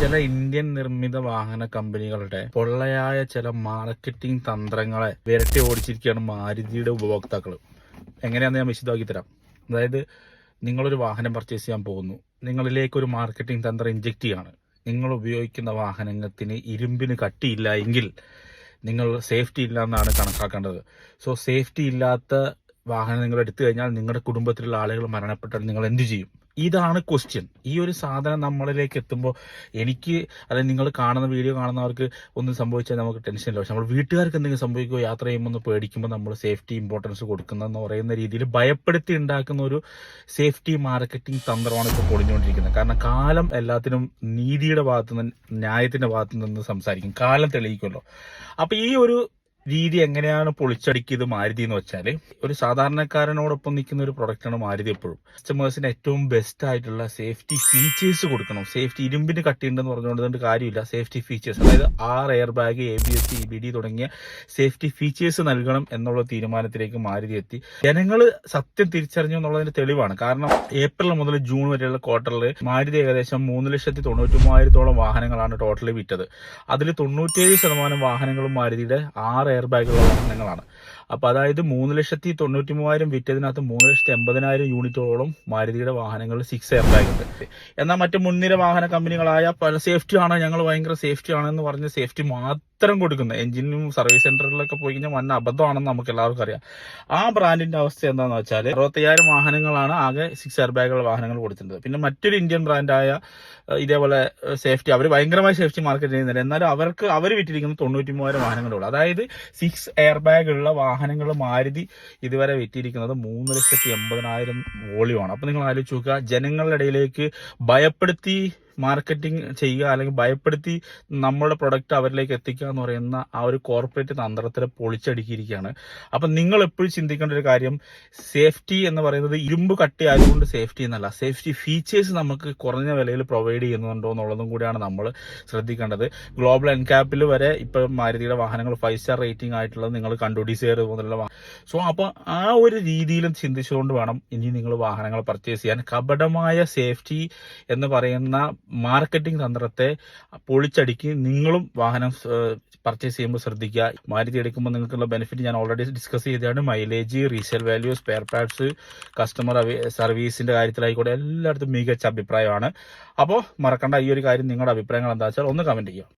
ചില ഇന്ത്യൻ നിർമ്മിത വാഹന കമ്പനികളുടെ പൊള്ളയായ ചില മാർക്കറ്റിംഗ് തന്ത്രങ്ങളെ വിരട്ടി ഓടിച്ചിരിക്കുകയാണ് മാരുതിയുടെ ഉപഭോക്താക്കൾ എങ്ങനെയാണെന്ന് ഞാൻ വിശദമാക്കി തരാം. അതായത് നിങ്ങളൊരു വാഹനം പർച്ചേസ് ചെയ്യാൻ പോകുന്നു. നിങ്ങളിലേക്ക് ഒരു മാർക്കറ്റിംഗ് തന്ത്രം ഇഞ്ചെക്ട് ചെയ്യാണ്. നിങ്ങൾ ഉപയോഗിക്കുന്ന വാഹനത്തിന് ഇരുമ്പിന് കട്ടിയില്ല എങ്കിൽ നിങ്ങൾ സേഫ്റ്റി ഇല്ല എന്നാണ് കണക്കാക്കേണ്ടത്. സോ സേഫ്റ്റി ഇല്ലാത്ത വാഹനം നിങ്ങൾ എടുത്തു കഴിഞ്ഞാൽ നിങ്ങളുടെ കുടുംബത്തിലുള്ള ആളുകൾ മരണപ്പെട്ടാൽ നിങ്ങൾ എന്തു ചെയ്യും? ഇതാണ് ക്വസ്റ്റ്യൻ ഈ ഒരു സാധനം നമ്മളിലേക്ക് എത്തുമ്പോൾ എനിക്ക് അല്ലെങ്കിൽ നിങ്ങൾ കാണുന്ന വീഡിയോ കാണുന്നവർക്ക് ഒന്നും സംഭവിച്ചാൽ നമുക്ക് ടെൻഷൻ ഇല്ല. പക്ഷെ നമ്മൾ വീട്ടുകാർക്ക് എന്തെങ്കിലും സംഭവിക്കുമോ യാത്ര ചെയ്യുമ്പോൾ ഒന്ന് പേടിക്കുമ്പോൾ നമ്മൾ സേഫ്റ്റി ഇമ്പോർട്ടൻസ് കൊടുക്കുന്നതെന്ന് പറയുന്ന രീതിയിൽ ഭയപ്പെടുത്തി ഉണ്ടാക്കുന്ന ഒരു സേഫ്റ്റി മാർക്കറ്റിംഗ് തന്ത്രമാണ് ഇപ്പോൾ പൊളിഞ്ഞുകൊണ്ടിരിക്കുന്നത്. കാരണം കാലം എല്ലാത്തിനും നീതിയുടെ ഭാഗത്തുനിന്ന് നിന്ന് ന്യായത്തിന്റെ ഭാഗത്തു നിന്ന് സംസാരിക്കും. കാലം തെളിയിക്കുമല്ലോ. അപ്പോൾ ഈ ഒരു രീതി എങ്ങനെയാണ് പൊളിച്ചടുക്കിയത് മാരുതി എന്ന് വെച്ചാൽ ഒരു സാധാരണക്കാരനോടൊപ്പം നിൽക്കുന്ന ഒരു പ്രൊഡക്റ്റാണ് മാരുതി എപ്പോഴും. കസ്റ്റമേഴ്സിന് ഏറ്റവും ബെസ്റ്റ് ആയിട്ടുള്ള സേഫ്റ്റി ഫീച്ചേഴ്സ് കൊടുക്കണം. സേഫ്റ്റി ഇരുമ്പിന് കട്ടിയുണ്ടെന്ന് പറഞ്ഞുകൊണ്ട് കാര്യമില്ല. സേഫ്റ്റി ഫീച്ചേഴ്സ് അതായത് R air bag A B S E B D തുടങ്ങിയ സേഫ്റ്റി ഫീച്ചേഴ്സ് നൽകണം എന്നുള്ള തീരുമാനത്തിലേക്ക് മാരുതി എത്തി. ജനങ്ങൾ സത്യം തിരിച്ചറിഞ്ഞു എന്നുള്ളതിന്റെ തെളിവാണ്. കാരണം ഏപ്രിൽ മുതൽ ജൂൺ വരെയുള്ള ക്വാർട്ടറിൽ മാരുതി ഏകദേശം മൂന്ന് ലക്ഷത്തി തൊണ്ണൂറ്റി മൂവായിരത്തോളം വാഹനങ്ങളാണ് ടോട്ടലി വിറ്റത്. അതിൽ തൊണ്ണൂറ്റേഴ് ശതമാനം വാഹനങ്ങളും മാരുതിയുടെ ആറ് എയർ ബാഗുള്ള വാഹനങ്ങളാണ് അപ്പൊ അതായത് മൂന്ന് ലക്ഷത്തി തൊണ്ണൂറ്റി മൂവായിരം വിറ്റതിനകത്ത് മൂന്ന് ലക്ഷത്തി എൺപതിനായിരം യൂണിറ്റോളം മാരുതിയുടെ വാഹനങ്ങൾ സിക്സ് എയർ ബാഗ് ഉണ്ട്. എന്നാൽ മറ്റ് മുൻനിര വാഹന കമ്പനികളായ പല സേഫ്റ്റി ആണ് ഞങ്ങൾ ഭയങ്കര സേഫ്റ്റി ആണെന്ന് പറഞ്ഞ് സേഫ്റ്റി മാത്രം കൊടുക്കുന്ന എഞ്ചിനും സർവീസ് സെന്ററിലൊക്കെ പോയി കഴിഞ്ഞാൽ വന്ന അബദ്ധമാണെന്ന് നമുക്ക് എല്ലാവർക്കും അറിയാം. ആ ബ്രാൻഡിന്റെ അവസ്ഥ എന്താണെന്ന് വെച്ചാൽ അറുപത്തയ്യായിരം വാഹനങ്ങളാണ് ആകെ സിക്സ് എയർ ബാഗുള്ള വാഹനങ്ങൾ കൊടുത്തിട്ടുണ്ട് പിന്നെ മറ്റൊരു ഇന്ത്യൻ ബ്രാൻഡായ ഇതേപോലെ സേഫ്റ്റി അവർ ഭയങ്കരമായ സേഫ്റ്റി മാർക്കറ്റ് ചെയ്യുന്നില്ല. എന്നാലും അവർക്ക് അവർ വിറ്റിരിക്കുന്ന തൊണ്ണൂറ്റി മൂവായിരം വാഹനങ്ങളുള്ളൂ അതായത് സിക്സ് എയർ ബാഗ് ഉള്ള വാഹനങ്ങൾ മാരുതി ഇതുവരെ വിറ്റിരിക്കുന്നത് മൂന്ന് ലക്ഷത്തി എൺപതിനായിരം വോളിയമാണ്. അപ്പൊ നിങ്ങൾ ആലോചിച്ച് നോക്കുക ജനങ്ങളുടെ ഇടയിലേക്ക് ഭയപ്പെടുത്തി മാർക്കറ്റിംഗ് ചെയ്യുക അല്ലെങ്കിൽ ഭയപ്പെടുത്തി നമ്മുടെ പ്രൊഡക്റ്റ് അവരിലേക്ക് എത്തിക്കുക എന്ന് പറയുന്ന ആ ഒരു കോർപ്പറേറ്റ് തന്ത്രത്തിൽ പൊളിച്ചടുക്കിയിരിക്കുകയാണ്. അപ്പം നിങ്ങൾ എപ്പോഴും ചിന്തിക്കേണ്ട ഒരു കാര്യം സേഫ്റ്റി എന്ന് പറയുന്നത് ഇരുമ്പ് കട്ടി ആയതുകൊണ്ട് സേഫ്റ്റി എന്നല്ല. സേഫ്റ്റി ഫീച്ചേഴ്സ് നമുക്ക് കുറഞ്ഞ വിലയിൽ പ്രൊവൈഡ് ചെയ്യുന്നുണ്ടോ എന്നുള്ളതും കൂടിയാണ് നമ്മൾ ശ്രദ്ധിക്കേണ്ടത്. ഗ്ലോബൽ എൻകാപ്പിൽ വരെ ഇപ്പം മാരുതിയുടെ വാഹനങ്ങൾ ഫൈവ് സ്റ്റാർ റേറ്റിംഗ് ആയിട്ടുള്ളത് നിങ്ങൾ കണ്ടു ഡിസയർ സോ അപ്പോൾ ആ ഒരു രീതിയിലും ചിന്തിച്ചുകൊണ്ട് വേണം ഇനി നിങ്ങൾ വാഹനങ്ങൾ പർച്ചേസ് ചെയ്യാൻ. കപടമായ സേഫ്റ്റി എന്ന് പറയുന്ന മാർക്കറ്റിംഗ് തന്ത്രത്തെ പൊളിച്ചടുക്കി നിങ്ങളും വാഹനം പർച്ചേസ് ചെയ്യുമ്പോൾ ശ്രദ്ധിക്കുക. മാരുതി എടുക്കുമ്പോൾ നിങ്ങൾക്കുള്ള ബെനിഫിറ്റ് ഞാൻ ഓൾറെഡി ഡിസ്കസ് ചെയ്തതാണ്. Mileage resale value spare parts customer സർവീസിന്റെ കാര്യത്തിലായിക്കോട്ടെ എല്ലായിടത്തും മികച്ച അഭിപ്രായമാണ്. അപ്പോൾ മറക്കണ്ട ഈ ഒരു കാര്യം നിങ്ങളുടെ അഭിപ്രായങ്ങൾ എന്താ വെച്ചാൽ ഒന്ന് കമന്റ് ചെയ്യുക.